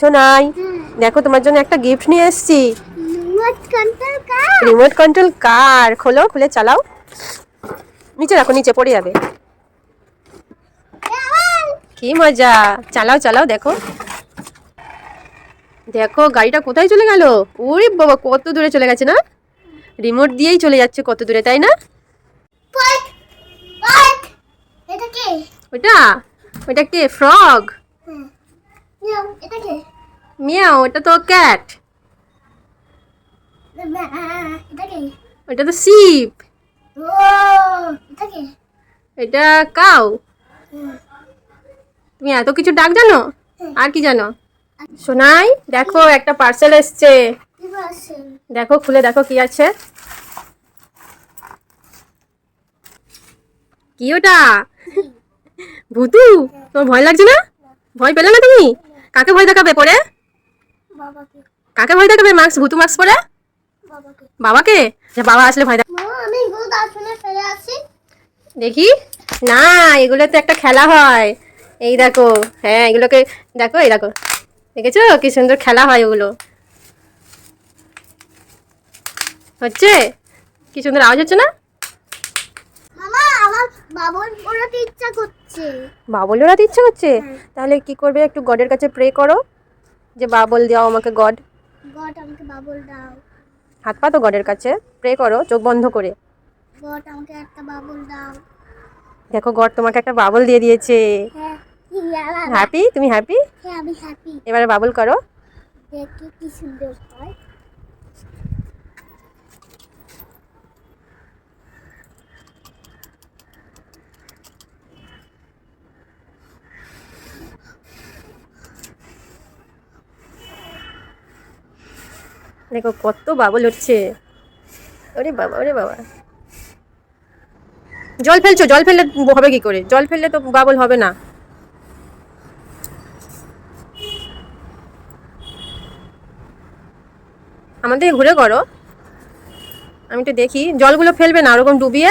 শোনাই দেখো তোমার জন্য একটা গিফট নিয়ে এসেছি। রিমোট কন্ট্রোল কার খোলো খুলে চালাও। নিচে রাখো নিচে পড়ে যাবে। কি মজা। চালাও চালাও দেখো। দেখো গাড়িটা কোথায় চলে গেল? ওরে বাবা কত দূরে চলে গেছে না? রিমোট দিয়েই চলে যাচ্ছে কত দূরে তাই না? ওটা? ওটা কে? ফ্রগ নিও এটা ওটা তো ক্যাট এটা ওটা তো শিপ এটা কাউ তুমি এত কিছু ডাক জানো? আর কি জানো? শোনাই দেখো একটা পার্সেল এসছে। দেখো খুলে দেখো কি আছে। কি ওটা? ভূতু তোমার ভয় লাগছে না? ভয় পেলে না তুমি? কাকে ভয় দেখাবে পরে? কাকে ভয় দেখাবে মাস্ক ভূতু মাস্ক পরে? বাবাকে। বাবা আসলে ভয় দেখ না এগুলো তো একটা খেলা হয়। এই দেখো হ্যাঁ এগুলোকে দেখো এই দেখো। দেখেছ? কি সুন্দর খেলা হয় ওগুলো। হচ্ছে? কি সুন্দর আওয়াজ হচ্ছে না? বাবুর পড়াতে ইচ্ছা করছে। বাবল ওরাতে ইচ্ছে করছে? তাহলে কি করবে? একটু গডের কাছে প্রে করো যে বাবল দাও আমাকে গড। গড আমাকে বাবুল দাও। হাত পাতো গডের কাছে। প্রে করো চোখ বন্ধ করে। গড আমাকে একটা বাবুল দাও। দেখো গড তোমাকে একটা বাবল দিয়ে দিয়েছে। হ্যাঁ হ্যাপি তুমি হ্যাপি হ্যাঁ আমি হ্যাপি এবারে বাবল করো। দেখতে কি সুন্দর হয়। দেখো কত বাবল হচ্ছে ওরে বাবা ওরে বাবা। জল ফেলছো জল ফেললে হবে কি করে? জল ফেললে তো বাবল হবে না। আমাদের ঘুরে করো। আমি তো দেখি। জলগুলো ফেলবে না ওরকম ডুবিয়ে?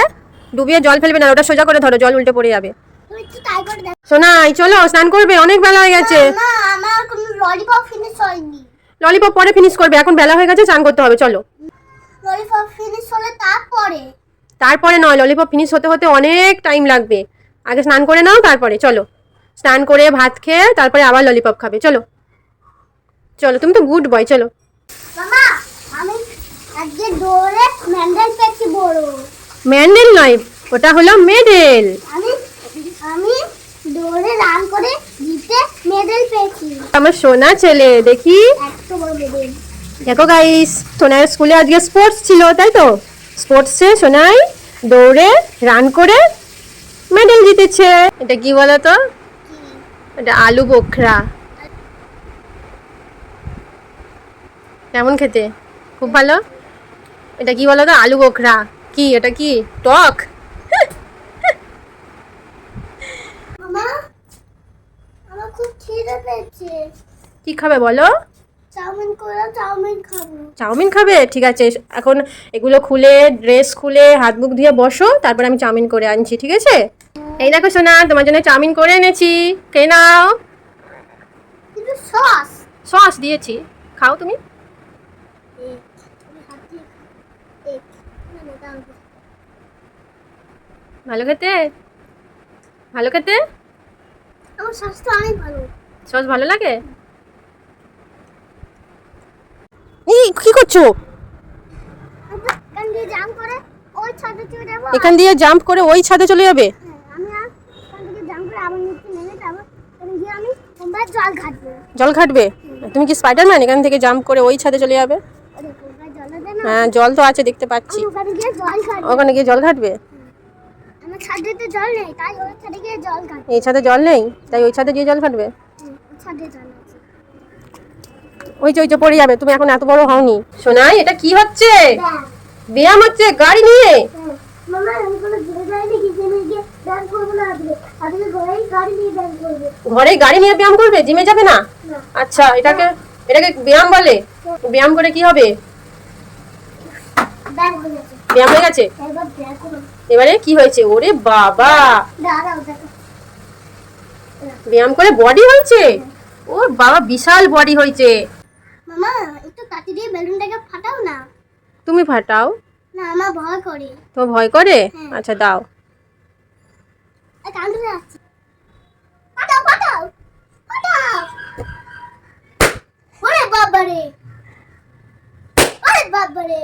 ডুবিয়ে জল ফেলবে না ওটা সোজা করে ধরো জল উল্টে পড়ে যাবে। সোনাই চলো স্নান করবে অনেক বেলা হয়ে গেছে। ললিপপ পরে ফিনিশ করবে এখন বেলা হয়ে গেছে স্নান করতে হবে চলো। ললিপপ ফিনিশ হলে তারপরে? তারপরে নয় ললিপপ ফিনিশ হতে হতে অনেক টাইম লাগবে। আগে স্নান করে নাও তারপরে চলো। স্নান করে ভাত খেয়ে তারপরে আবার ললিপপ খাবে চলো। চলো তুমি তো গুড বয় চলো। মামা আমি আজকে দৌড়ে ম্যান্ডেল পেয়েছি বড়। ম্যান্ডেল নয় ওটা হলো মেডেল। আমি আমি দৌড়ে রান করে জিতে মেডেল পেয়েছি। আমার সোনা ছেলে দেখি। মেডেল দেখো গাইস সোনার স্কুলে আজকে স্পোর্টস ছিল তাই তো? স্পোর্টসে সোনাই দৌড়ে রান করে মেডেল জিতেছে। এটা কি বলো তো এটা আলু বোখরা। কেমন খেতে? খুব ভালো? এটা কি বলো তো আলু বোখরা। কি? এটা কি? টক? কি খাবে বলো? চাউমিন খাব। ঠিক আছে এখন এগুলো খুলে ড্রেস খুলে হাত মুখ ধুয়ে বসো তারপর আমি চাউমিন করে আনছি ঠিক আছে? এই দেখো সোনা তোমার জন্য চাউমিন করে এনেছি। খেয়ে নাও। সস। সস দিয়েছি। খাও তুমি। ভালো খেতে? ভালো খেতে? আমার স্বাস্থ্য অনেক ভালো। সস ভালো লাগে এই কি করছ? এখান দিয়ে জাম্প করে ওই ছাদে চলে যাবে। হ্যাঁ, জল ঘাটবো। তুমি কি স্পাইডারম্যান এখান থেকে জাম্প করে ওই ছাদে চলে যাবে? না? হ্যাঁ জল তো আছে দেখতে পাচ্ছি। ওখানে গিয়ে জল ঘাটবো। এই ছাদে জল নেই? তাই ওই ছাদে গিয়ে জল ঘাটবে? হুম, ওই যে ওই যে পড়ে যাবে তুমি এখন এত বড় হওনি। শোনাই এটা কি হচ্ছে? ব্যায়াম হচ্ছে গাড়ি নিয়ে? ঘুরে গাড়ি নিয়ে ব্যায়াম করবে। জিমে যাবে না? আচ্ছা এটাকে এটাকে ব্যায়াম বলে। ব্যায়াম করে কি হবে? ব্যায়াম হয়ে গেছে। এবার কি হয়েছে? ওরে বাবা! ব্যায়াম করে বডি হয়েছে? ওর বাবা বিশাল বডি হয়েছে। মামা একটু কাটি দিয়ে বেলুনটাকে ফাটাও না। তুমি ফাটাও? না আমার ভয় করে। তো ভয় করে? হ্যাঁ। আচ্ছা দাও। আর কান্দে যাচ্ছে। ফাটাও ফাটাও ফাটাও। ওরে বাবারে। ওরে বাবারে।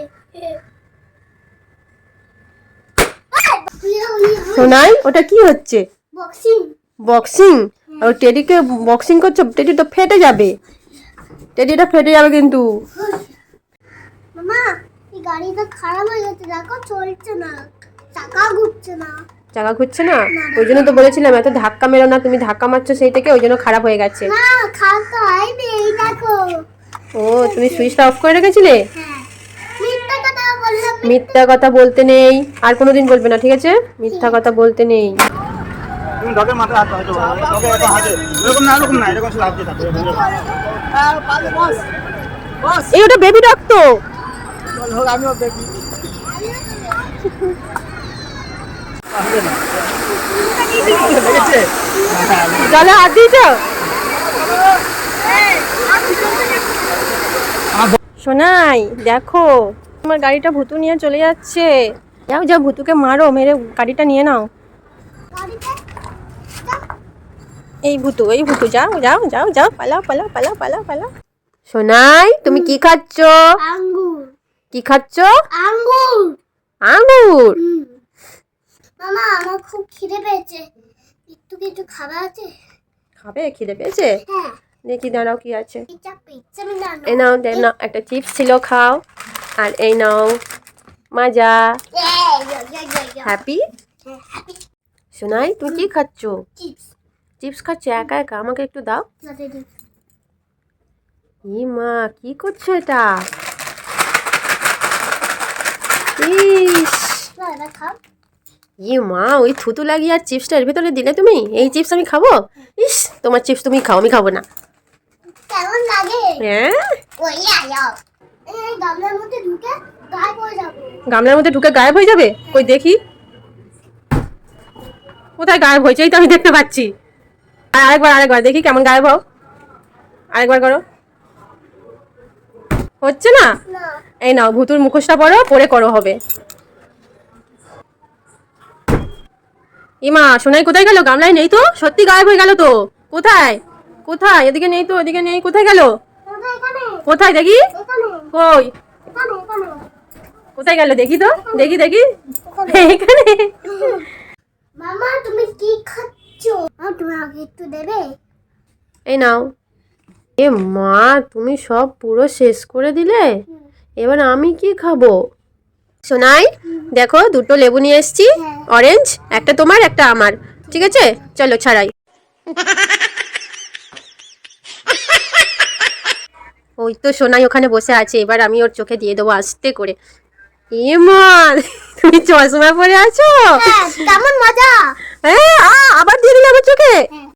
সোনাই ওটা কি হচ্ছে? বক্সিং। বক্সিং? আর টেডিকে বক্সিং করছ টেডি তো ফেটে যাবে। টেডিটা ফেটে যাবে কিন্তু। মামা এই গাড়িটা খারাপ হয়ে গেছে দেখো চলছে না চাকা ঘুরছে না। চাকা ঘুরছে না? ওই জন্য তো বলেছিলাম এত ধাক্কা মেরো না তুমি ধাক্কা মারছো সেই থেকে ওই জন্য খারাপ হয়ে গেছে। না খারাপ তো হয়নি এই দেখো। ও তুমি সুইচটা অফ করে রেখেছিলে? হ্যাঁ। মিথ্যা কথা বললাম মিথ্যা। কথা বলতে নেই আর কোনোদিন বলবে না ঠিক আছে? মিথ্যা কথা বলতে নেই। তুমি হাত হয়তো এরকম না এরকম না এরকম এই বেবি তো। সোনাই, দেখো, তোমার গাড়িটা ভুতু নিয়ে চলে যাচ্ছে। যাও যাও, ভুতুকে মারো, মেরে গাড়িটা নিয়ে নাও। এই ভুতু এই ভুতু যাও যাও যাও যাও পালাও পালাও পালাও পালাও পালাও। সোনাই তুমি কি খাচ্ছ? আঙ্গুর। কি খাচ্ছ? আঙ্গুর। আঙ্গুর? মামা আমার খুব খিদে পেয়েছে। একটু কিছু খাবার আছে? খাবে? খিদে পেয়েছে? হ্যাঁ। দেখি দাঁড়াও কি আছে। এই নাও দেখ নাও একটা চিপস ছিল খাও। আর এই নাও মাজা। হ্যাপি সোনাই তুমি কি খাচ্ছ? চিপস। চিপস খাচ্ছ? একা একা? আমাকে একটু দাও। ই মা কি করছ এটা? ই মা ওই থুতু লাগিয়ে আর চিপসটা এর ভিতরে দিলে তুমি? এই চিপস আমি খাব? ইস তোমার চিপস তুমি খাও আমি খাব না। কেমন লাগে? হ্যাঁ? গামলার মধ্যে ঢুকে গায়ে পড়ে যাব। গামলার মধ্যে ঢুকে গায়েব হয়ে যাবে? কই দেখি। কোথায় গায়েব হয়েছে এই তো আমি দেখতে পাচ্ছি। আর আরেকবার আরেকবার দেখি কেমন গায়েব হও। আরেকবার করো। হচ্ছে না? এই নাও ভুতুর মুখোশটা পরো পরে করো হবে। ইমা সোনাই কোথায় গেল? গামলায় নেই তো? সত্যি গায়েব হয়ে গেল তো। কোথায়? কোথায়? এদিকে নেই তো এদিকে নেই। কোথায় গেল? কোথায় দেখি? কই? কোথায় গেল? দেখি তো। দেখি দেখি। এখানে। মামা তুমি কি খাচ্ছ? আ, তুমি আগে একটু দেবে? এই নাও। এ মা তুমি সব পুরো শেষ করে দিলে? এবার আমি কি খাব? সোনাই দেখো দুটো লেবু নিয়ে এসেছি হ্যাঁ। অরেঞ্জ একটা তোমার একটা আমার। ঠিক আছে? চলো ছাড়াই। ওই তো সোনাই ওখানে বসে আছে এবার আমি ওর চোখে দিয়ে দেবো আস্তে করে। এ মা তুমি চশমা পরে আছো? হ্যাঁ কেমন মজা? হ্যাঁ আবার দিয়ে দিলে আমার চোখে? হ্যাঁ।